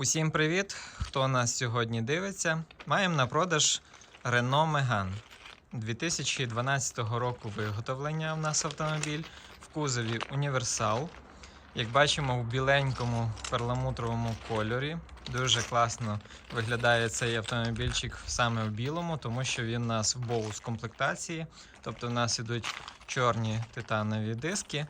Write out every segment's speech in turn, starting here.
Усім привіт! Хто нас сьогодні дивиться? Маємо на продаж Renault Megane 2012 року виготовлення. У нас автомобіль в кузові Універсал. Як бачимо, в біленькому перламутровому кольорі. Дуже класно виглядає цей автомобільчик саме в білому, тому що він у нас в боус комплектації. Тобто у нас ідуть чорні титанові диски,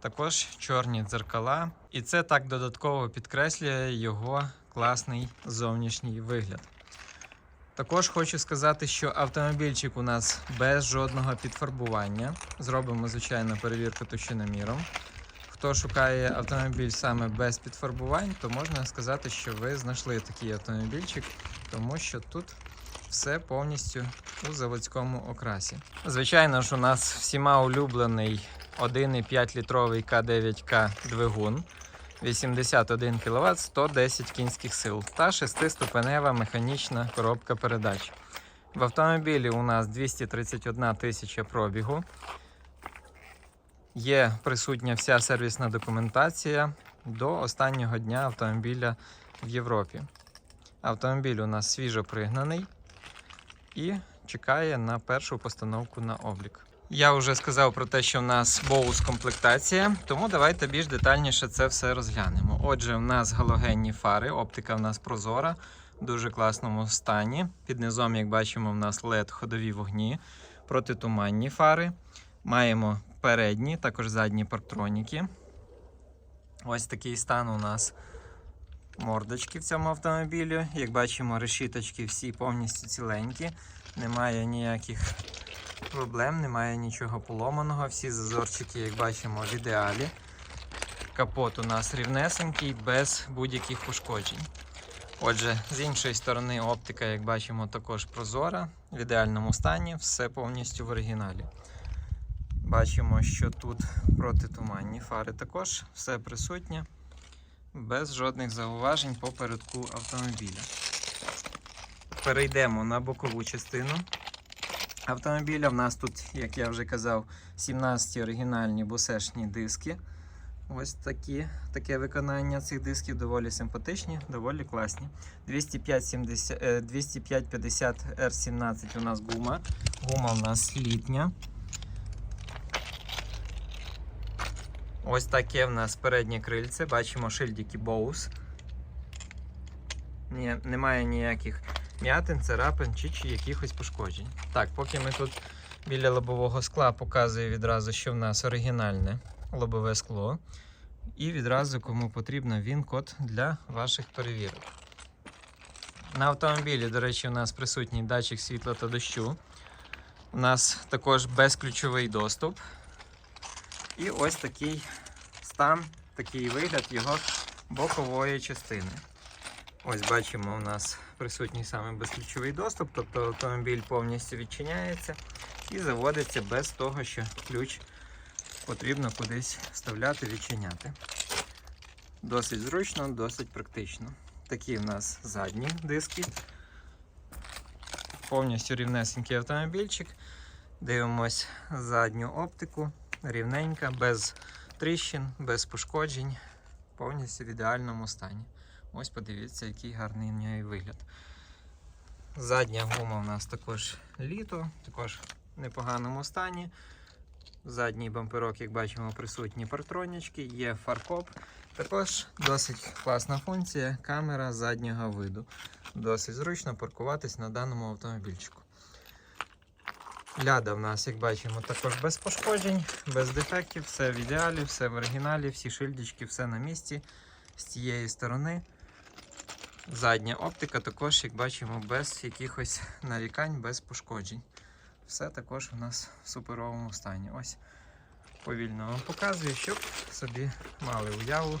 також чорні дзеркала. І це так додатково підкреслює його класний зовнішній вигляд. Також хочу сказати, що автомобільчик у нас без жодного підфарбування. Зробимо, звичайно, перевірку точноміром. Хто шукає автомобіль саме без підфарбувань, то можна сказати, що ви знайшли такий автомобільчик, тому що тут все повністю у заводському окрасі. Звичайно ж, у нас всіма улюблений 1,5 літровий К9К двигун. 81 кВт, 110 кінських сил та 6-ступенева механічна коробка передач. В автомобілі у нас 231 тисяча пробігу. Є присутня вся сервісна документація до останнього дня автомобіля в Європі. Автомобіль у нас свіжо пригнаний і чекає на першу постановку на облік. Я вже сказав про те, що в нас боус комплектація, тому давайте більш детальніше це все розглянемо. Отже, в нас галогенні фари, оптика в нас прозора, в дуже класному стані. Під низом, як бачимо, в нас LED ходові вогні, протитуманні фари. Маємо передні, також задні парктроніки. Ось такий стан у нас мордочки в цьому автомобілі. Як бачимо, решіточки всі повністю ціленькі, немає ніяких проблем, немає нічого поломаного. Всі зазорчики, як бачимо, в ідеалі. Капот у нас рівнесенький, без будь-яких пошкоджень. Отже, з іншої сторони, оптика, як бачимо, також прозора, в ідеальному стані, все повністю в оригіналі. Бачимо, що тут протитуманні фари також все присутнє, без жодних зауважень по передку автомобіля. Перейдемо на бокову частину автомобіля. В нас тут, як я вже казав, 17 оригінальні бусешні диски. Ось такі, таке виконання цих дисків доволі симпатичні, доволі класні. 205-50 е, 205-50 R17 у нас гума. Гума у нас літня. Ось таке в нас переднє крильце. Бачимо шильдики Bose. Ні, немає ніяких м'ятин, царапин чи, чи якихось пошкоджень. Так, поки ми тут біля лобового скла показую відразу, що в нас оригінальне лобове скло. І відразу, кому потрібно, він-код для ваших перевірок. На автомобілі, до речі, у нас присутній датчик світла та дощу. У нас також безключовий доступ. І ось такий стан, такий вигляд його бокової частини. Ось бачимо, у нас присутній саме безключовий доступ, тобто автомобіль повністю відчиняється і заводиться без того, що ключ потрібно кудись вставляти, відчиняти. Досить зручно, досить практично. Такі в нас задні диски. Повністю рівнесенький автомобільчик. Дивимось задню оптику, рівненька, без тріщин, без пошкоджень, повністю в ідеальному стані. Ось подивіться, який гарний в неї вигляд. Задня гума у нас також літо, також в непоганому стані. Задній бамперок, як бачимо, присутні партронічки, є фаркоп. Також досить класна функція камера заднього виду. Досить зручно паркуватись на даному автомобільчику. Ляда в нас, як бачимо, також без пошкоджень, без дефектів, все в ідеалі, все в оригіналі, всі шильдички, все на місці з цієї сторони. Задня оптика також, як бачимо, без якихось нарікань, без пошкоджень. Все також у нас в суперовому стані. Ось повільно вам показую, щоб собі мали уяву.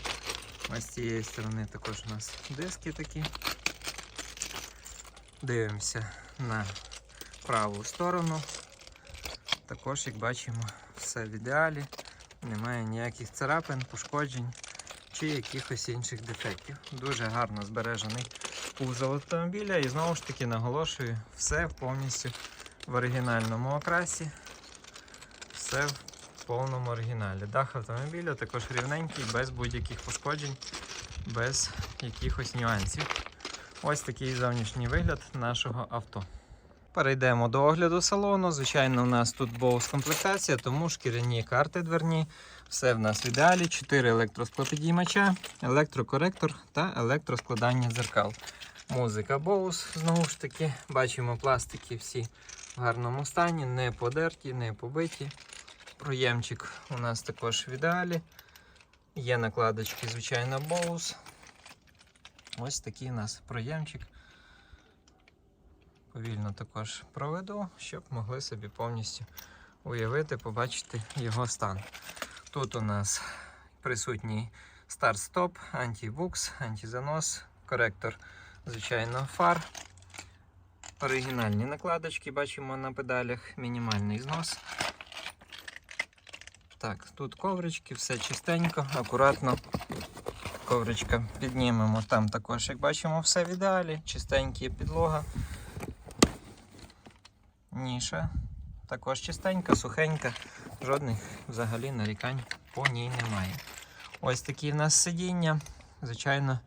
Ось з цієї сторони також у нас диски такі. Дивимося на праву сторону. Також, як бачимо, все в ідеалі, немає ніяких царапин, пошкоджень чи якихось інших дефектів. Дуже гарно збережений кузов автомобіля і знову ж таки наголошую, все повністю в оригінальному окрасі, все в повному оригіналі. Дах автомобіля також рівненький, без будь-яких пошкоджень, без якихось нюансів. Ось такий зовнішній вигляд нашого авто. Перейдемо до огляду салону. Звичайно, у нас тут боус комплектація, тому шкіряні карти дверні. Все в нас в ідеалі. 4 електросклопідіймача, електрокоректор та електроскладання дзеркал. Музика Bose, знову ж таки. Бачимо пластики всі в гарному стані, не подерті, не побиті. Проємчик у нас також в ідеалі. Є накладочки, звичайно, Bose. Ось такий у нас проємчик. Повільно також проведу, щоб могли собі повністю уявити, побачити його стан. Тут у нас присутній старт-стоп, антибукс, антизанос, коректор, звичайно, фар. Оригінальні накладочки бачимо на педалях, мінімальний знос. Так, тут коврички, все чистенько, акуратно. Ковричка піднімемо. Там також, як бачимо, все в ідеалі, чистенька підлога. Ніша також чистенька, сухенька, жодних взагалі нарікань по ній немає. Ось такі в нас сидіння. Звичайно,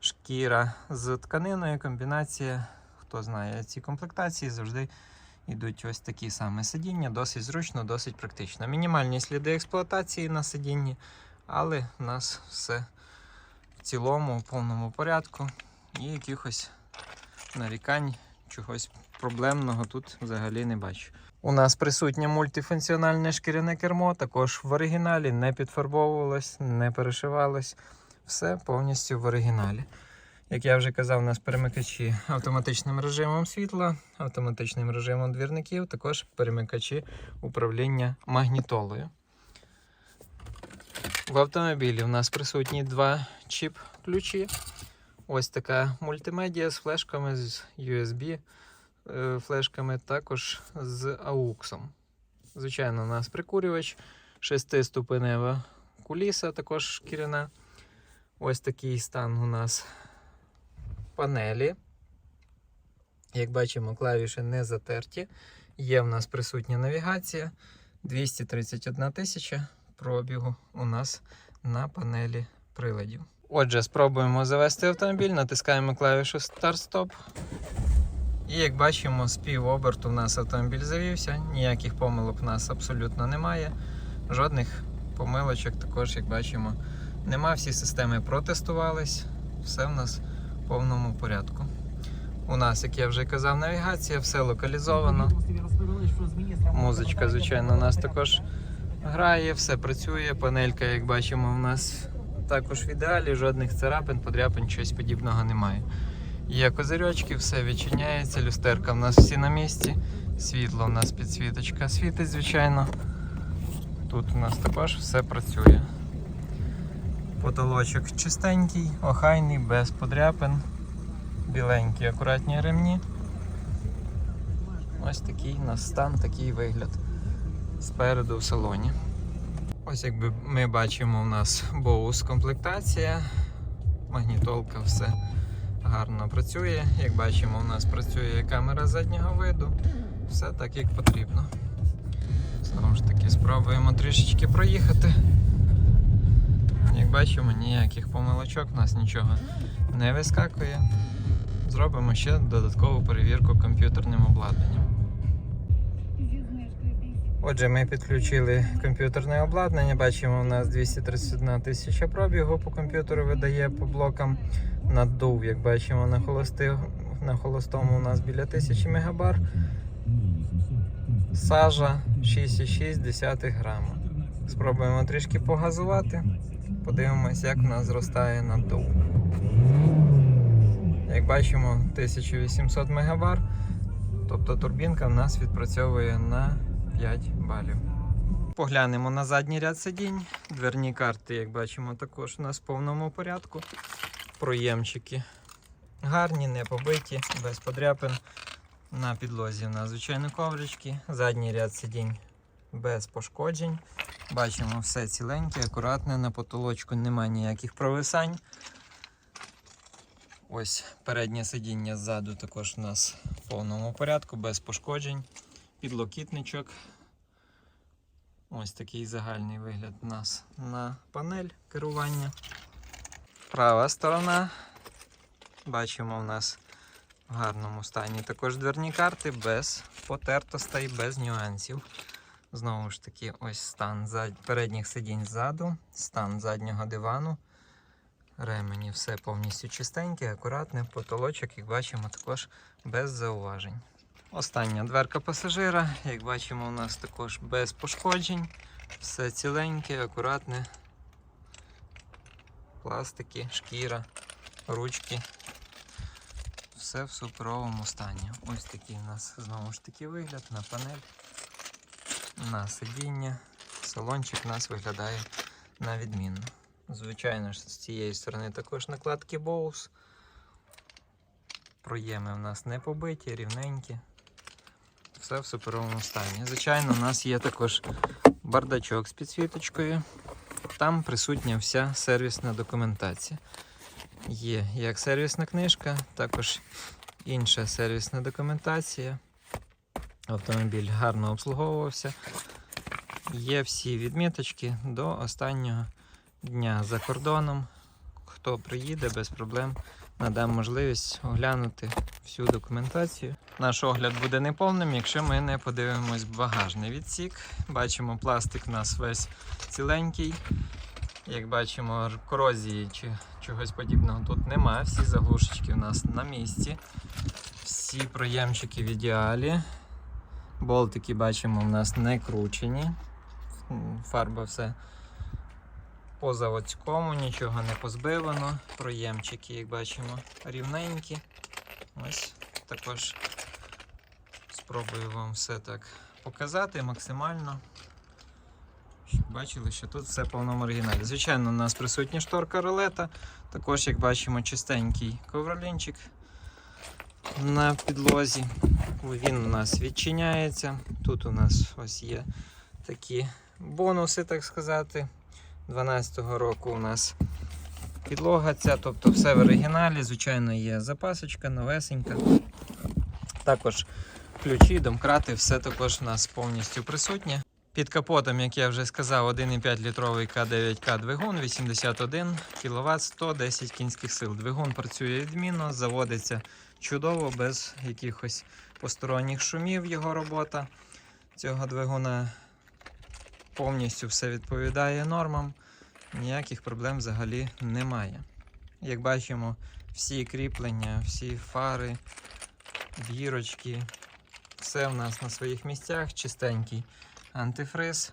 шкіра з тканиною, комбінація. Хто знає ці комплектації, завжди йдуть ось такі саме сидіння, досить зручно, досить практично. Мінімальні сліди експлуатації на сидінні, але в нас все в цілому, в повному порядку. І якихось нарікань, чогось проблемного тут взагалі не бачу. У нас присутнє мультифункціональне шкіряне кермо, також в оригіналі, не підфарбовувалось, не перешивалось. Все повністю в оригіналі. Як я вже казав, у нас перемикачі автоматичним режимом світла, автоматичним режимом двірників, також перемикачі управління магнітолою. В автомобілі у нас присутні два чіп-ключі. Ось така мультимедіа з флешками, з USB флешками, також з AUX. Звичайно, у нас прикурювач, шестиступенева куліса, також шкіряна. Ось такий стан у нас панелі. Як бачимо, клавіші не затерті. Є в нас присутня навігація. 231 тисяча пробігу у нас на панелі приладів. Отже, спробуємо завести автомобіль, натискаємо клавішу Start-Stop. І як бачимо, з півоберту в нас автомобіль завівся, ніяких помилок в нас абсолютно немає. Жодних помилочок також, як бачимо, нема. Всі системи протестувались, все в нас в повному порядку. У нас, як я вже казав, навігація, все локалізовано. Музичка, звичайно, у нас також грає, все працює. Панелька, як бачимо, у нас також в ідеалі, жодних царапин, подряпин, щось подібного немає. Є козирьочки, все відчиняється, люстерка в нас всі на місці. Світло у нас підсвіточка світить, звичайно. Тут у нас також все працює. Потолочок чистенький, охайний, без подряпин, біленькі, акуратні ремні. Ось такий у нас стан, такий вигляд спереду в салоні. Ось якби ми бачимо, у нас боус комплектація, магнітолка, все гарно працює. Як бачимо, у нас працює камера заднього виду, все так як потрібно. Знову ж таки, спробуємо трішечки проїхати. Як бачимо, ніяких помилочок, у нас нічого не вискакує. Зробимо ще додаткову перевірку комп'ютерним обладнанням. Отже, ми підключили комп'ютерне обладнання. Бачимо, у нас 231 тисяча пробігу по комп'ютеру видає по блокам. Наддув, як бачимо, на, холости, на холостому у нас біля 1000 мегабар. Сажа 6,6 грама. Спробуємо трішки погазувати. Подивимось, як в нас зростає наддув. Як бачимо, 1800 мегабар. Тобто турбінка в нас відпрацьовує на 5 балів. Поглянемо на задній ряд сидінь. Дверні карти, як бачимо, також у нас в повному порядку. Проємчики гарні, не побиті, без подряпин. На підлозі у нас звичайно коврички. Задній ряд сидінь без пошкоджень. Бачимо все ціленьке, акуратне, на потолочку немає ніяких провисань. Ось переднє сидіння ззаду також у нас в повному порядку, без пошкоджень. Підлокітничок. Ось такий загальний вигляд у нас на панель керування. Права сторона. Бачимо, у нас в гарному стані також дверні карти без потертостей, без нюансів. Знову ж таки, ось стан зад... передніх сидінь ззаду, стан заднього дивану. Ремені все повністю чистеньке, акуратне, потолочок, як бачимо, також без зауважень. Остання дверка пасажира, як бачимо, у нас також без пошкоджень. Все ціленьке, акуратне. Пластики, шкіра, ручки. Все в суперовому стані. Ось такий у нас знову ж таки вигляд на панель, на сидіння. Салончик у нас виглядає на відмінно. Звичайно ж, з цієї сторони також накладки Bose. Проєми у нас не побиті, рівненькі. Все в суперовому стані. Звичайно, у нас є також бардачок з підсвіточкою. Там присутня вся сервісна документація. Є як сервісна книжка, також інша сервісна документація. Автомобіль гарно обслуговувався. Є всі відміточки до останнього дня за кордоном. Хто приїде без проблем, надам можливість оглянути всю документацію. Наш огляд буде неповним, якщо ми не подивимось багажний відсік. Бачимо, пластик у нас весь ціленький. Як бачимо, корозії чи чогось подібного тут немає. Всі заглушечки у нас на місці. Всі проємчики в ідеалі. Болтики бачимо, у нас не кручені. Фарба все по заводському, нічого не позбивано. Проємчики, як бачимо, рівненькі. Ось також спробую вам все так показати максимально. Щоб бачили, що тут все в повному оригіналі. Звичайно, у нас присутня шторка ролета. Також, як бачимо, чистенький ковролінчик на підлозі. Він у нас відчиняється. Тут у нас ось є такі бонуси, так сказати. 12-го року у нас підлога ця, тобто все в оригіналі. Звичайно, є запасочка, новесенька. Також ключі, домкрати, все також у нас повністю присутнє. Під капотом, як я вже сказав, 1,5 літровий К9К двигун, 81 кВт, 110 кінських сил. Двигун працює відмінно, заводиться чудово, без якихось посторонніх шумів його робота цього двигуна. Повністю все відповідає нормам, ніяких проблем взагалі немає. Як бачимо, всі кріплення, всі фари, бірочки, все в нас на своїх місцях, чистенький антифриз.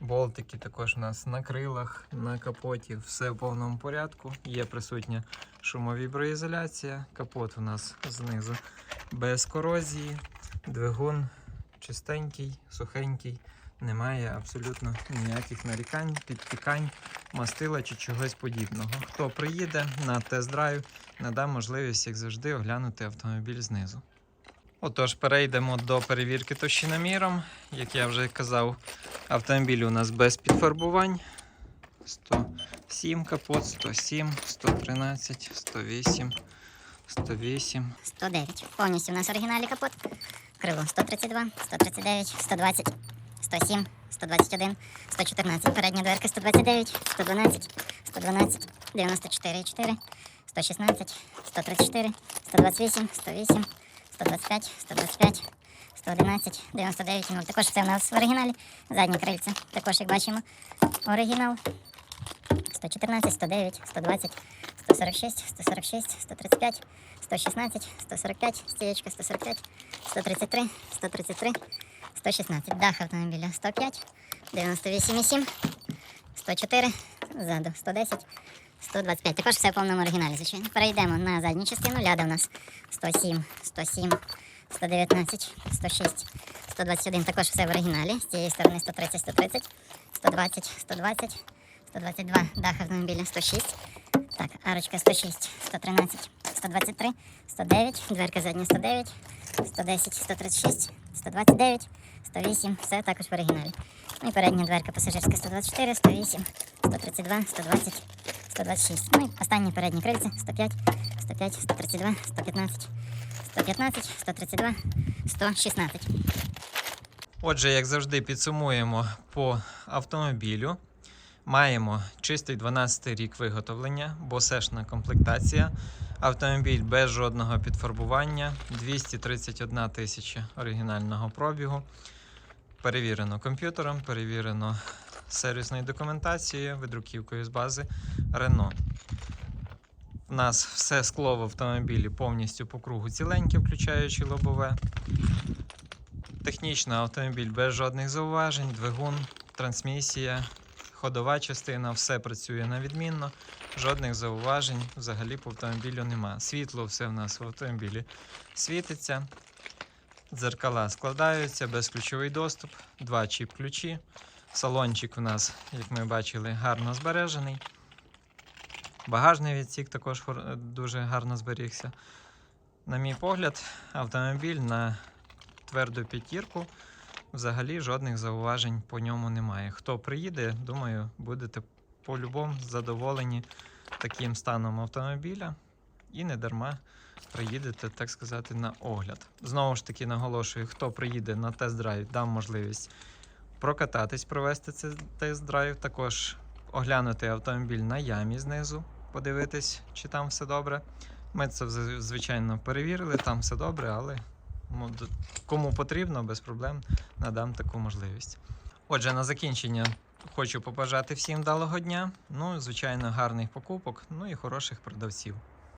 Болтики також у нас на крилах, на капоті, все в повному порядку. Є присутня шумовіброізоляція. Капот у нас знизу без корозії. Двигун чистенький, сухенький. Немає абсолютно ніяких нарікань, підтікань, мастила чи чогось подібного. Хто приїде на тест-драйв, надам можливість, як завжди, оглянути автомобіль знизу. Отож, перейдемо до перевірки товщиноміром. Як я вже казав, автомобіль у нас без підфарбувань. 107 капот, 107, 113, 108, 108. 109. Повністю у нас в оригіналі капот. Крило 132, 139, 120, 107, 121, 114. Передня дверка 129, 112, 112, 94, 4, 116, 134, 128, 108, 125, 125, 111, 99, 0. Також все у нас в оригіналі. Заднє крильце. Також, як бачимо, оригінал. 114, 109, 120, 146, 146, 135, 116, 145, стієчка 145, 133, 133, 116. Дах автомобіля 105, 98,7, 104, ззаду 110, 125. Також все в повному оригіналі, звичайно. Перейдемо на задню частину. Ляда у нас 107, 107, 119, 106, 121. Також все в оригіналі. З цієї сторони 130, 130, 120, 120, 122. Дах автомобіля 106. Так, арочка 106, 113, 123, 109, дверка задня 109, 110, 136, 129, 108, все також в оригіналі. Ну і передня дверка пасажирська 124, 108, 132, 120, 126. Ну і останнє передні крильці: 105, 105, 132, 115, 115, 132, 116. Отже, як завжди, підсумуємо по автомобілю. Маємо чистий 12 рік виготовлення, босешна комплектація. Автомобіль без жодного підфарбування, 231 тисяча оригінального пробігу. Перевірено комп'ютером, перевірено сервісною документацією, видруківкою з бази Renault. У нас все скло в автомобілі повністю по кругу ціленьке, включаючи лобове. Технічно автомобіль без жодних зауважень, двигун, трансмісія, ходова частина, все працює на відмінно. Жодних зауважень взагалі по автомобілю нема. Світло все в нас в автомобілі світиться. Дзеркала складаються, безключовий доступ, два чіп-ключі. Салончик в нас, як ми бачили, гарно збережений. Багажний відсік також дуже гарно зберігся. На мій погляд, автомобіль на тверду п'ятірку. Взагалі жодних зауважень по ньому немає. Хто приїде, думаю, будете по-любому задоволені таким станом автомобіля і не дарма приїдете, так сказати, на огляд. Знову ж таки, наголошую, хто приїде на тест-драйв, дам можливість прокататись, провести цей тест-драйв, також оглянути автомобіль на ямі знизу, подивитись, чи там все добре. Ми це, звичайно, перевірили, там все добре, але кому потрібно, без проблем надам таку можливість. Отже, на закінчення хочу побажати всім вдалого дня. Ну, звичайно, гарних покупок, ну і хороших продавців.